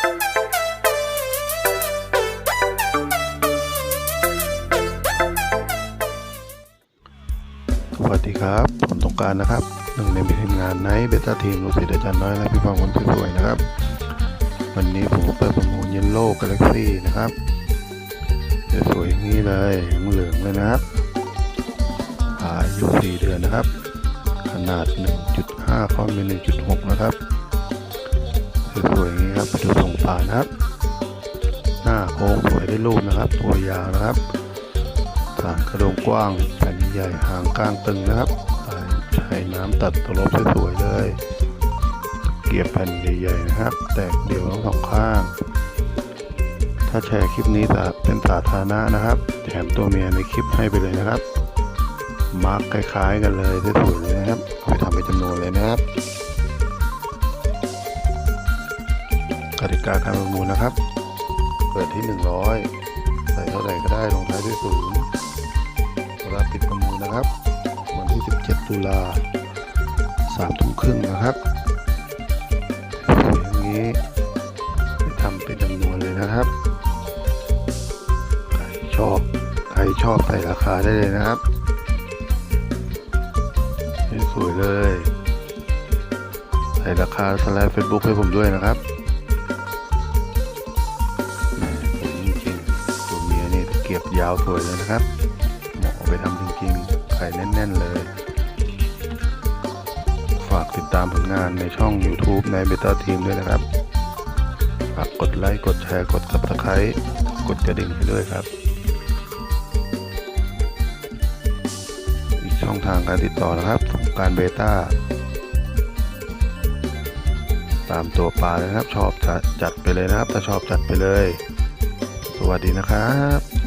สวัสดีครับ ผมต้องการนะครับ หนึ่งในทีมงานไนท์เบต้าทีมลูกศิษย์อาจารย์น้อยและพี่ฟังคนสวยๆนะครับ วันนี้ผมเปิดประมูลเยลโล่กาแล็กซี่นะครับจะสวยอย่างนี้เลยเหลืองเลยนะครับอายุ4เดือนนะครับ ขนาด 1.5ข้อเป็น1.6 นะครับสวยๆอย่างนี้ครับไปดูทรงานะครับ หน้าโค้งสวยได้รูปนะครับ ตัวยาวนะครับฐานกระโดงกว้างแผ่นใหญ่หางก้างตึงนะครับใช้น้ำตัดตัวลบสวยๆเลย เกียบแผ่นใหญ่ๆนะครับ แตกเดี่ยวทั้งสองข้าง ถ้าแชร์คลิปนี้เป็นสาธารณะนะครับ แถมตัวเมียในคลิปให้ไปเลยนะครับมาร์กคล้ายๆกันเลยสวยๆเลยนะครับเอาไปทำเป็นจำนวนเลยนะครับ ติกาการประมูลนะครับ เปิดที่ 100 ใส่เท่าไหร่ก็ได้ลงท้ายด้วยศูนย์เวลาปิดประมูลนะครับ วันที่ 17 ตุลา3ทุ่มครึ่งนะครับอย่างนี้ทำเป็นจำนวนเลยนะครับ ใครชอบใครชอบใส่ราคาได้เลยนะครับสวยเลยใส่ราคาสไลด์เฟซบุ๊กให้ผมด้วยนะครับาวสวยเลยนะครับ เหมาะเอไปทำจริงๆ ไข่แน่น ๆ เลย ฝากติดตามผลงานในช่อง YouTube ในเบต้าทีมด้วยนะครับ ฝากกดไลค์ กดแชร์ กด Subscribe กดกระดิ่งให้ด้วยครับ อีกช่องทางการติดต่อนะครับของการเบต้าตามตัวปลาเลยนะครับ ชอบจัดจัดไปเลยนะครับ ถ้าชอบจัดไปเลย สวัสดีนะครับ